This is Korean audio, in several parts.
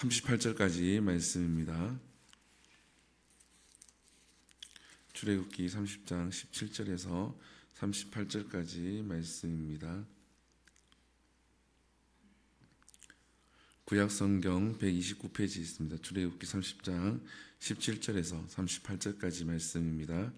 38절까지 말씀입니다. 출애굽기 30장 17절에서 38절까지 말씀입니다. 구약 성경 129페이지 있습니다. 출애굽기 30장 17절에서 38절까지 말씀입니다.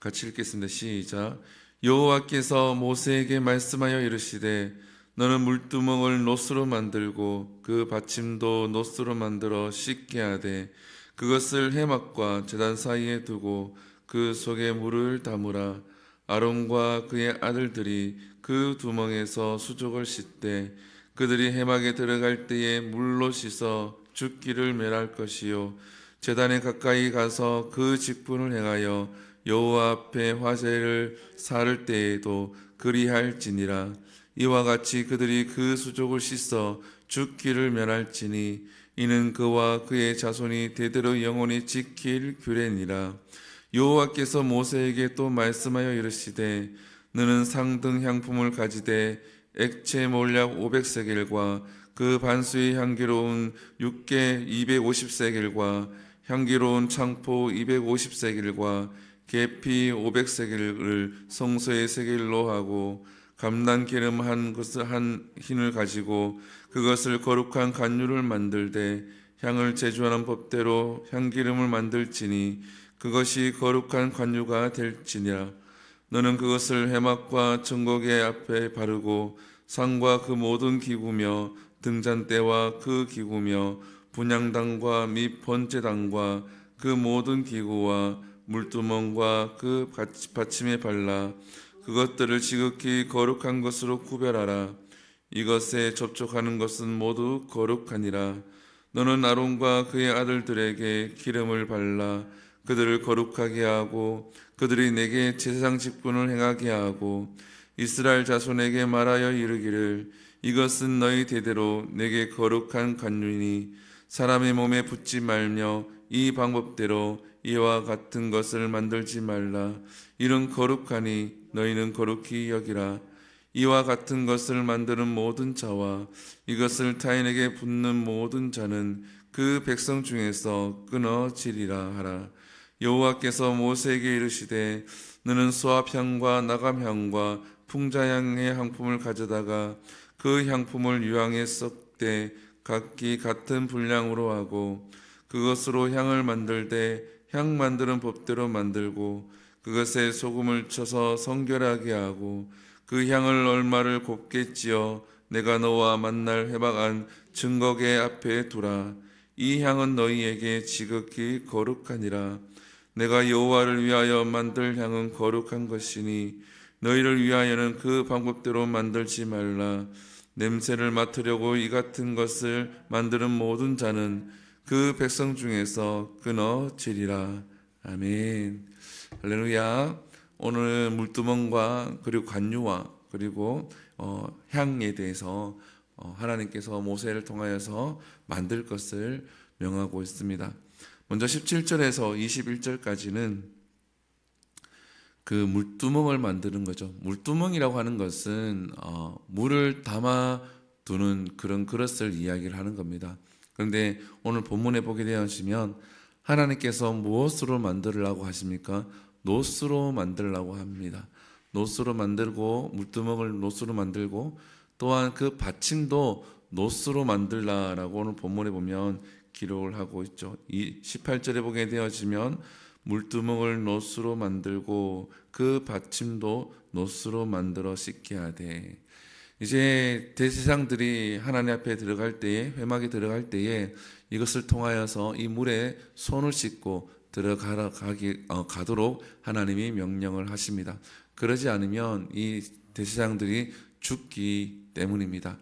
같이 읽겠습니다. 시작. 여호와께서 모세에게 말씀하여 이르시되 너는 물두멍을 노스로 만들고 그 받침도 노스로 만들어 씻게 하되 그것을 해막과 제단 사이에 두고 그 속에 물을 담으라. 아론과 그의 아들들이 그 두멍에서 수족을 씻되 그들이 해막에 들어갈 때에 물로 씻어 죽기를 멸할 것이요. 제단에 가까이 가서 그 직분을 행하여 여호와 앞에 화제를 사를 때에도 그리할지니라 이와 같이 그들이 그 수족을 씻어 죽기를 면할지니 이는 그와 그의 자손이 대대로 영원히 지킬 규례니라. 여호와께서 모세에게 또 말씀하여 이르시되 너는 상등 향품을 가지되 액체 몰약 500세겔과 그 반수의 향기로운 육개 250세겔과 향기로운 창포 250세겔과 계피 500세겔을 성소의 세겔로 하고 감난 기름 한 것을 한 흰을 가지고 그것을 거룩한 간유를 만들되 향을 제조하는 법대로 향기름을 만들지니 그것이 거룩한 관유가 될지니라. 너는 그것을 해막과 전곡의 앞에 바르고 상과 그 모든 기구며 등잔대와 그 기구며 분양당과 및 번제당과 그 모든 기구와 물두멍과 그 받침에 발라 그것들을 지극히 거룩한 것으로 구별하라. 이것에 접촉하는 것은 모두 거룩하니라. 너는 아론과 그의 아들들에게 기름을 발라 그들을 거룩하게 하고 그들이 내게 제사장 직분을 행하게 하고 이스라엘 자손에게 말하여 이르기를 이것은 너희 대대로 내게 거룩한 간유니 사람의 몸에 붙지 말며 이 방법대로 이와 같은 것을 만들지 말라. 이는 거룩하니 너희는 거룩히 여기라. 이와 같은 것을 만드는 모든 자와 이것을 타인에게 붙는 모든 자는 그 백성 중에서 끊어지리라 하라. 여호와께서 모세에게 이르시되 너는 수압향과 나감향과 풍자향의 향품을 가져다가 그 향품을 유향에 썩되 각기 같은 분량으로 하고 그것으로 향을 만들되 향 만드는 법대로 만들고 그것에 소금을 쳐서 성결하게 하고 그 향을 얼마를 곱게 찌어 내가 너와 만날 해박한 증거계 앞에 두라. 이 향은 너희에게 지극히 거룩하니라. 내가 여호와를 위하여 만들 향은 거룩한 것이니 너희를 위하여는 그 방법대로 만들지 말라 냄새를 맡으려고 이 같은 것을 만드는 모든 자는 그 백성 중에서 끊어지리라. 아멘. 할렐루야. 오늘 물두멍과 그리고 관유와 그리고 어, 향에 대해서 어, 하나님께서 모세를 통하여서 만들 것을 명하고 있습니다. 먼저 17절에서 21절까지는 그 물두멍을 만드는 거죠. 물두멍이라고 하는 것은 어, 물을 담아 두는 그런 그릇을 이야기를 하는 겁니다. 그런데 오늘 본문에 보게 되시면 하나님께서 무엇으로 만들라고 하십니까? 노스로 만들라고 합니다. 노스로 만들고 물두멍을 노스로 만들고 또한 그 받침도 노스로 만들라라고 오늘 본문에 보면 기록을 하고 있죠. 이 18절에 보게 되어지면 물두멍을 노스로 만들고 그 받침도 노스로 만들어 씻게 하되 이제 대세상들이 하나님 앞에 들어갈 때에 회막에 들어갈 때에 이것을 통하여서 이 물에 손을 씻고 들어가라 가기 어, 가도록 하나님이 명령을 하십니다. 그러지 않으면 이 대세상들이 죽기 때문입니다.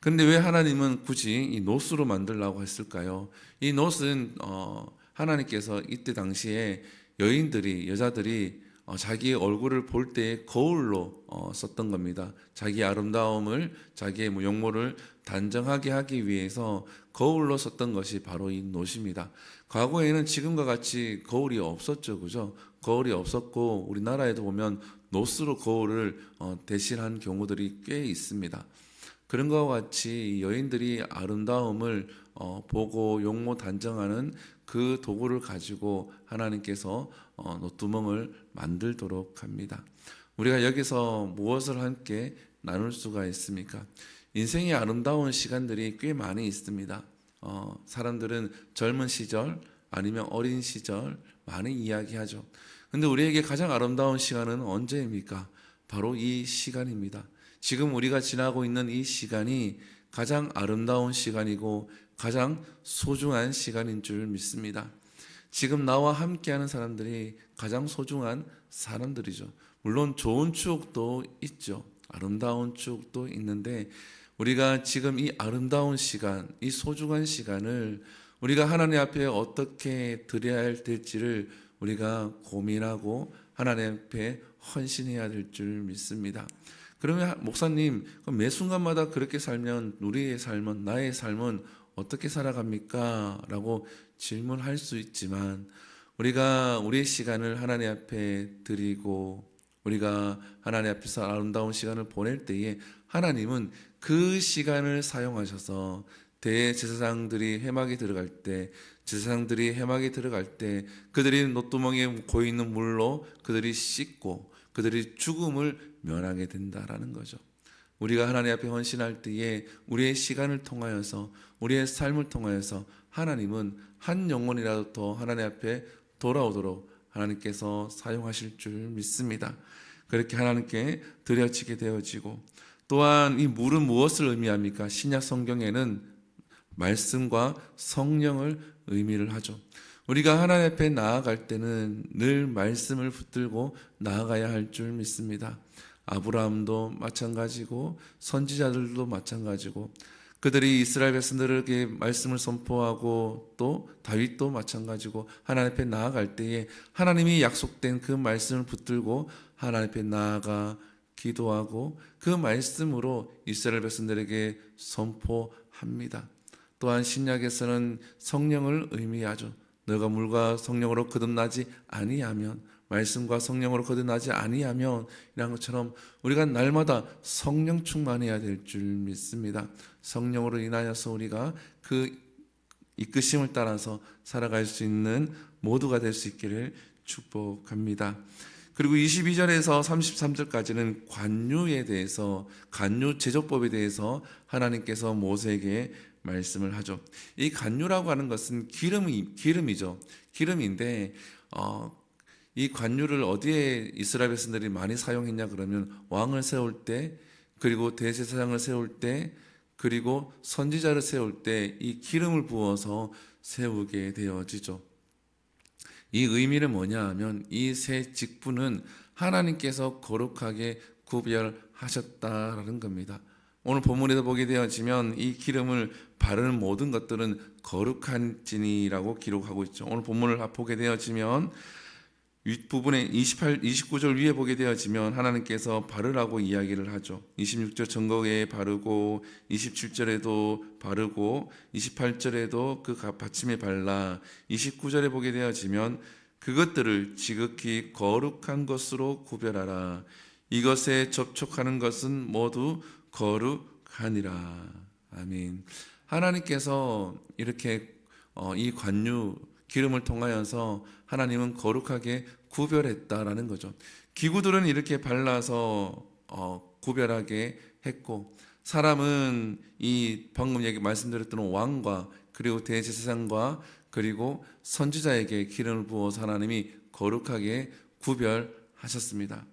그런데 왜 하나님은 굳이 이 노스로 만들라고 했을까요? 이 노스는 어, 하나님께서 이때 당시에 여인들이 여자들이 어, 자기 얼굴을 볼때 거울로 어, 썼던 겁니다. 자기 아름다움을 자기의 뭐 용모를 단정하게 하기 위해서 거울로 썼던 것이 바로 이 노시입니다. 과거에는 지금과 같이 거울이 없었죠, 그죠? 거울이 없었고 우리나라에도 보면 노스로 거울을 어, 대신한 경우들이 꽤 있습니다. 그런 것과 같이 여인들이 아름다움을 어, 보고 용모 단정하는 그 도구를 가지고 하나님께서 어, 노두멍을 만들도록 합니다. 우리가 여기서 무엇을 함께 나눌 수가 있습니까? 인생의 아름다운 시간들이 꽤 많이 있습니다. 어, 사람들은 젊은 시절 아니면 어린 시절 많이 이야기하죠. 근데 우리에게 가장 아름다운 시간은 언제입니까? 바로 이 시간입니다. 지금 우리가 지나고 있는 이 시간이 가장 아름다운 시간이고 가장 소중한 시간인 줄 믿습니다. 지금 나와 함께하는 사람들이 가장 소중한 사람들이죠. 물론 좋은 추억도 있죠. 아름다운 추억도 있는데 우리가 지금 이 아름다운 시간, 이 소중한 시간을 우리가 하나님 앞에 어떻게 드려야 될지를 우리가 고민하고 하나님 앞에 헌신해야 될 줄 믿습니다. 그러면 목사님 매 순간마다 그렇게 살면 우리의 삶은 나의 삶은 어떻게 살아갑니까? 라고 질문할 수 있지만 우리가 우리의 시간을 하나님 앞에 드리고 우리가 하나님 앞에서 아름다운 시간을 보낼 때에 하나님은 그 시간을 사용하셔서 대제사장들이 해막에 들어갈 때 제사장들이 해막에 들어갈 때 그들이 노뚜멍에 고여 있는 물로 그들이 씻고 그들이 죽음을 면하게 된다라는 거죠. 우리가 하나님 앞에 헌신할 때에 우리의 시간을 통하여서 우리의 삶을 통하여서 하나님은 한 영혼이라도 더 하나님 앞에 돌아오도록 하나님께서 사용하실 줄 믿습니다. 그렇게 하나님께 드려지게 되어지고 또한 이 물은 무엇을 의미합니까? 신약 성경에는 말씀과 성령을 의미를 하죠. 우리가 하나님 앞에 나아갈 때는 늘 말씀을 붙들고 나아가야 할 줄 믿습니다. 아브라함도 마찬가지고 선지자들도 마찬가지고 그들이 이스라엘 백성들에게 말씀을 선포하고 또 다윗도 마찬가지고 하나님 앞에 나아갈 때에 하나님이 약속된 그 말씀을 붙들고 하나님 앞에 나아가 기도하고 그 말씀으로 이스라엘 백성들에게 선포합니다. 또한 신약에서는 성령을 의미하죠. 너가 물과 성령으로 거듭나지 아니하면 말씀과 성령으로 거듭나지 아니하면 이런 것처럼 우리가 날마다 성령 충만해야 될 줄 믿습니다. 성령으로 인하여서 우리가 그 이끄심을 따라서 살아갈 수 있는 모두가 될 수 있기를 축복합니다. 그리고 22절에서 33절까지는 관유에 대해서 관유 제조법에 대해서 하나님께서 모세에게 말씀을 하죠. 이 관유라고 하는 것은 기름이 기름이죠. 기름인데 어, 이 관유를 어디에 이스라엘 백성들이 많이 사용했냐 그러면 왕을 세울 때 그리고 대제사장을 세울 때 그리고 선지자를 세울 때 이 기름을 부어서 세우게 되어지죠. 이 의미는 뭐냐 하면 이 세 직분은 하나님께서 거룩하게 구별하셨다라는 겁니다. 오늘 본문에도 보게 되어지면 이 기름을 바르는 모든 것들은 거룩한 진이라고 기록하고 있죠. 오늘 본문을 보게 되어지면 윗부분에 28, 29절 위에 보게 되어지면 하나님께서 바르라고 이야기를 하죠. 26절 전거에 바르고 27절에도 바르고 28절에도 그 받침에 발라 29절에 보게 되어지면 그것들을 지극히 거룩한 것으로 구별하라. 이것에 접촉하는 것은 모두 거룩하니라. 아멘. 하나님께서 이렇게 어, 이 관유 기름을 통하여서 하나님은 거룩하게 구별했다라는 거죠. 기구들은 이렇게 발라서 어, 구별하게 했고 사람은 이 방금 얘기 말씀드렸던 왕과 그리고 대제사장과 그리고 선지자에게 기름을 부어서 하나님이 거룩하게 구별하셨습니다.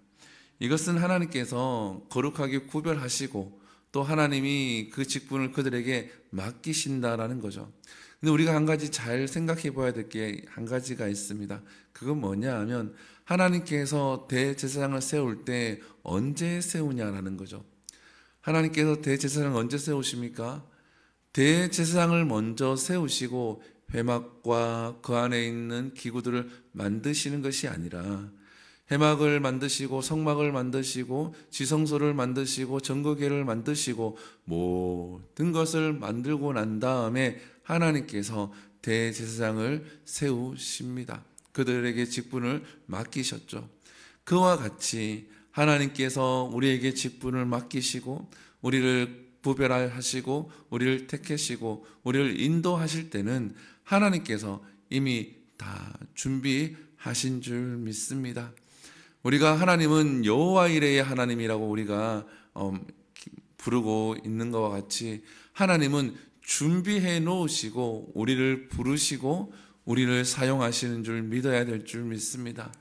이것은 하나님께서 거룩하게 구별하시고 또 하나님이 그 직분을 그들에게 맡기신다라는 거죠. 근데 우리가 한 가지 잘 생각해 봐야 될 게 한 가지가 있습니다. 그건 뭐냐 하면 하나님께서 대제사장을 세울 때 언제 세우냐라는 거죠. 하나님께서 대제사장을 언제 세우십니까? 대제사장을 먼저 세우시고 회막과 그 안에 있는 기구들을 만드시는 것이 아니라 해막을 만드시고 성막을 만드시고 지성소를 만드시고 전거계를 만드시고 모든 것을 만들고 난 다음에 하나님께서 대제사장을 세우십니다. 그들에게 직분을 맡기셨죠. 그와 같이 하나님께서 우리에게 직분을 맡기시고 우리를 구별하시고 우리를 택하시고 우리를 인도하실 때는 하나님께서 이미 다 준비하신 줄 믿습니다. 우리가 하나님은 여호와 이레의 하나님이라고 우리가 어, 부르고 있는 것과 같이 하나님은 준비해 놓으시고 우리를 부르시고 우리를 사용하시는 줄 믿어야 될 줄 믿습니다.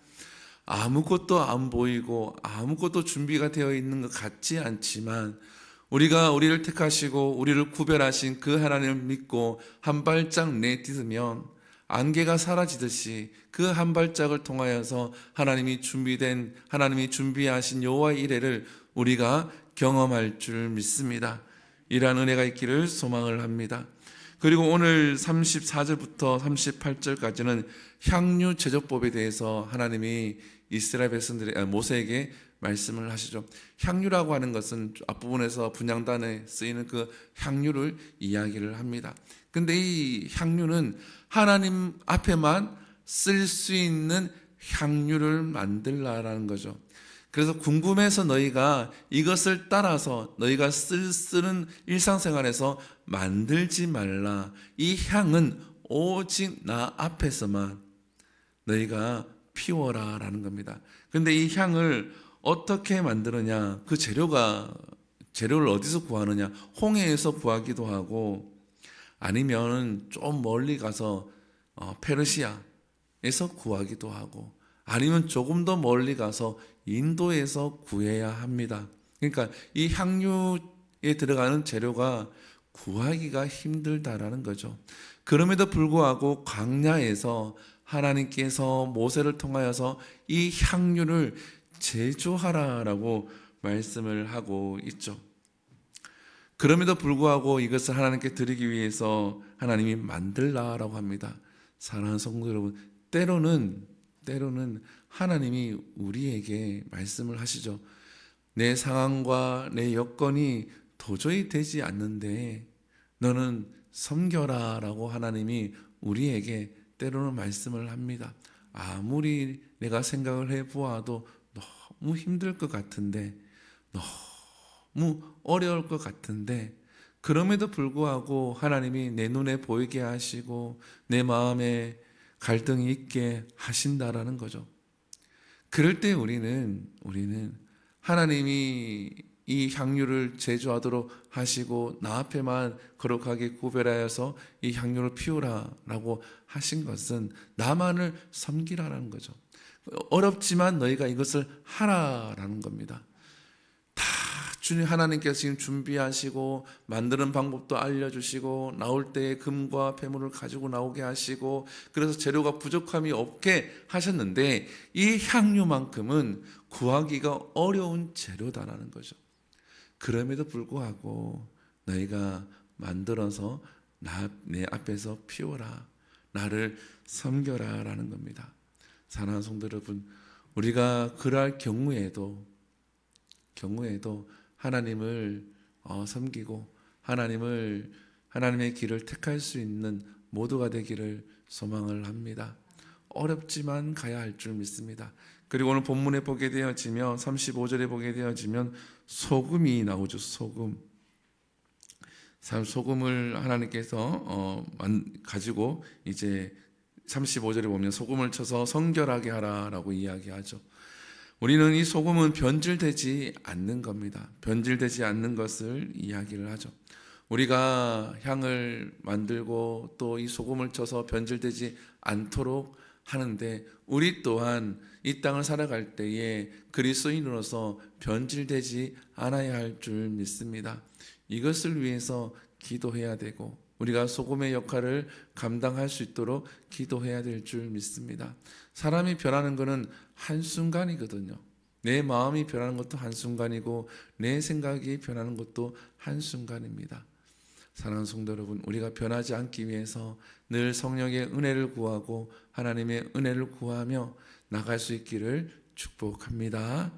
아무것도 안 보이고 아무것도 준비가 되어 있는 것 같지 않지만 우리가 우리를 택하시고 우리를 구별하신 그 하나님을 믿고 한 발짝 내딛으면 안개가 사라지듯이 그 한 발짝을 통하여서 하나님이 준비된 하나님이 준비하신 여호와 이레를 우리가 경험할 줄 믿습니다. 이러한 은혜가 있기를 소망을 합니다. 그리고 오늘 34절부터 38절까지는 향유 제조법에 대해서 하나님이 이스라엘 백성들의 아, 모세에게 말씀을 하시죠. 향유라고 하는 것은 앞부분에서 분양단에 쓰이는 그 향유를 이야기를 합니다. 근데 이 향유는 하나님 앞에만 쓸 수 있는 향유를 만들라라는 거죠. 그래서 궁금해서 너희가 이것을 따라서 너희가 쓸, 쓰는 일상생활에서 만들지 말라. 이 향은 오직 나 앞에서만 너희가 피워라 라는 겁니다. 근데 이 향을 어떻게 만드느냐? 그 재료가 재료를 어디서 구하느냐? 홍해에서 구하기도 하고 아니면 좀 멀리 가서 어, 페르시아에서 구하기도 하고 아니면 조금 더 멀리 가서 인도에서 구해야 합니다. 그러니까 이 향유에 들어가는 재료가 구하기가 힘들다라는 거죠. 그럼에도 불구하고 광야에서 하나님께서 모세를 통하여서 이 향유를 제조하라라고 말씀을 하고 있죠. 그럼에도 불구하고 이것을 하나님께 드리기 위해서 하나님이 만들라라고 합니다. 사랑하는 성도 여러분, 때로는 때로는 하나님이 우리에게 말씀을 하시죠. 내 상황과 내 여건이 도저히 되지 않는데 너는 섬겨라 라고 하나님이 우리에게 때로는 말씀을 합니다. 아무리 내가 생각을 해 보아도 너무 힘들 것 같은데 너무 어려울 것 같은데 그럼에도 불구하고 하나님이 내 눈에 보이게 하시고 내 마음에 갈등이 있게 하신다라는 거죠. 그럴 때 우리는 우리는 하나님이 이 향유를 제조하도록 하시고 나 앞에만 거룩하게 구별하여서 이 향유를 피우라라고 하신 것은 나만을 섬기라라는 거죠. 어렵지만 너희가 이것을 하라라는 겁니다. 다 주님 하나님께서 지금 준비하시고 만드는 방법도 알려주시고 나올 때에 금과 폐물을 가지고 나오게 하시고 그래서 재료가 부족함이 없게 하셨는데 이 향유만큼은 구하기가 어려운 재료다라는 거죠. 그럼에도 불구하고 너희가 만들어서 나, 내 앞에서 피워라. 나를 섬겨라 라는 겁니다. 사랑하는 성도 여러분, 우리가 그럴 경우에도 경우에도 하나님을 어, 섬기고 하나님을 하나님의 길을 택할 수 있는 모두가 되기를 소망을 합니다. 어렵지만 가야 할 줄 믿습니다. 그리고 오늘 본문에 보게 되어지면 35절에 보게 되어지면 소금이 나오죠. 소금. 소금을 하나님께서 어, 가지고 이제 35절에 보면 소금을 쳐서 성결하게 하라라고 이야기하죠. 우리는 이 소금은 변질되지 않는 겁니다. 변질되지 않는 것을 이야기를 하죠. 우리가 향을 만들고 또 이 소금을 쳐서 변질되지 않도록 하는데 우리 또한 이 땅을 살아갈 때에 그리스도인으로서 변질되지 않아야 할 줄 믿습니다. 이것을 위해서 기도해야 되고 우리가 소금의 역할을 감당할 수 있도록 기도해야 될 줄 믿습니다. 사람이 변하는 것은 한순간이거든요. 내 마음이 변하는 것도 한순간이고 내 생각이 변하는 것도 한순간입니다. 사랑하는 성도 여러분, 우리가 변하지 않기 위해서 늘 성령의 은혜를 구하고 하나님의 은혜를 구하며 나갈 수 있기를 축복합니다.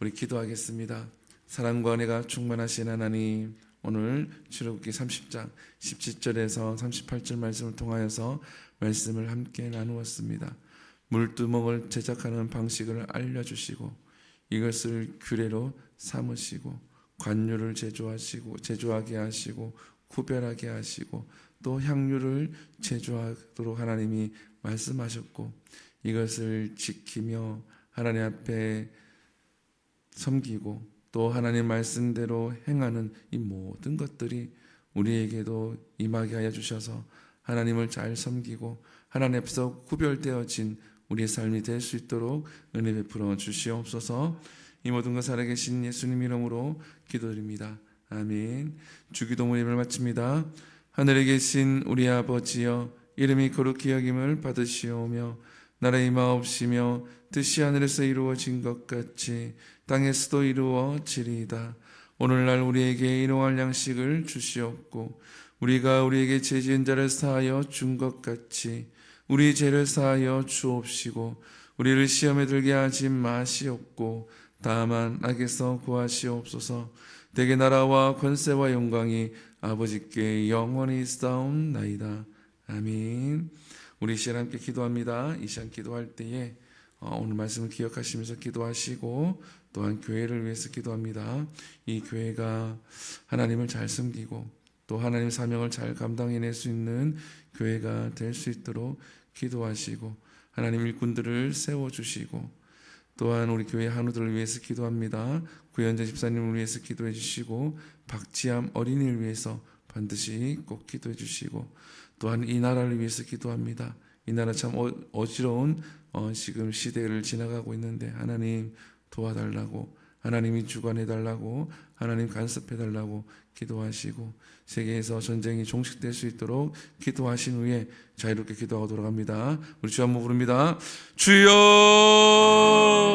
우리 기도하겠습니다. 사랑과 은혜가 충만하신 하나님, 오늘 출애굽기 30장 17절에서 38절 말씀을 통하여서 말씀을 함께 나누었습니다. 물두멍을 제작하는 방식을 알려주시고 이것을 규례로 삼으시고 관유를 제조하시고 제조하게 하시고 구별하게 하시고 또 향유를 제조하도록 하나님이 말씀하셨고 이것을 지키며 하나님 앞에 섬기고 또 하나님 말씀대로 행하는 이 모든 것들이 우리에게도 임하게 하여 주셔서 하나님을 잘 섬기고 하나님 앞에서 구별되어진 우리의 삶이 될 수 있도록 은혜 베풀어 주시옵소서. 이 모든 것 살아계신 예수님 이름으로 기도드립니다. 아멘. 주기도문 예배를 마칩니다. 하늘에 계신 우리 아버지여 이름이 거룩히 여김을 받으시오며 나라의 임하옵시며 뜻이 하늘에서 이루어진 것 같이 땅에서도 이루어지리이다. 오늘날 우리에게 일용할 양식을 주시옵고 우리가 우리에게 죄 지은 자를 사하여 준 것 같이 우리 죄를 사하여 주옵시고 우리를 시험에 들게 하지 마시옵고 다만 악에서 구하시옵소서. 대개 나라와 권세와 영광이 아버지께 영원히 싸움나이다. 아멘. 우리 이 시간 함께 기도합니다. 이 시간 기도할 때에 어, 오늘 말씀을 기억하시면서 기도하시고 또한 교회를 위해서 기도합니다 이 교회가 하나님을 잘 섬기고 또 하나님의 사명을 잘 감당해낼 수 있는 교회가 될 수 있도록 기도하시고 하나님 일꾼들을 세워주시고 또한 우리 교회 한우들을 위해서 기도합니다. 구현재 집사님을 위해서 기도해 주시고 박지암 어린이를 위해서 반드시 꼭 기도해 주시고 또한 이 나라를 위해서 기도합니다. 이 나라 참 어, 어지러운 어, 지금 시대를 지나가고 있는데 하나님 도와달라고 하나님이 주관해 달라고 하나님 간섭해 달라고 기도하시고 세계에서 전쟁이 종식될 수 있도록 기도하신 후에 자유롭게 기도하고 돌아갑니다. 우리 주 한번 부릅니다. 주여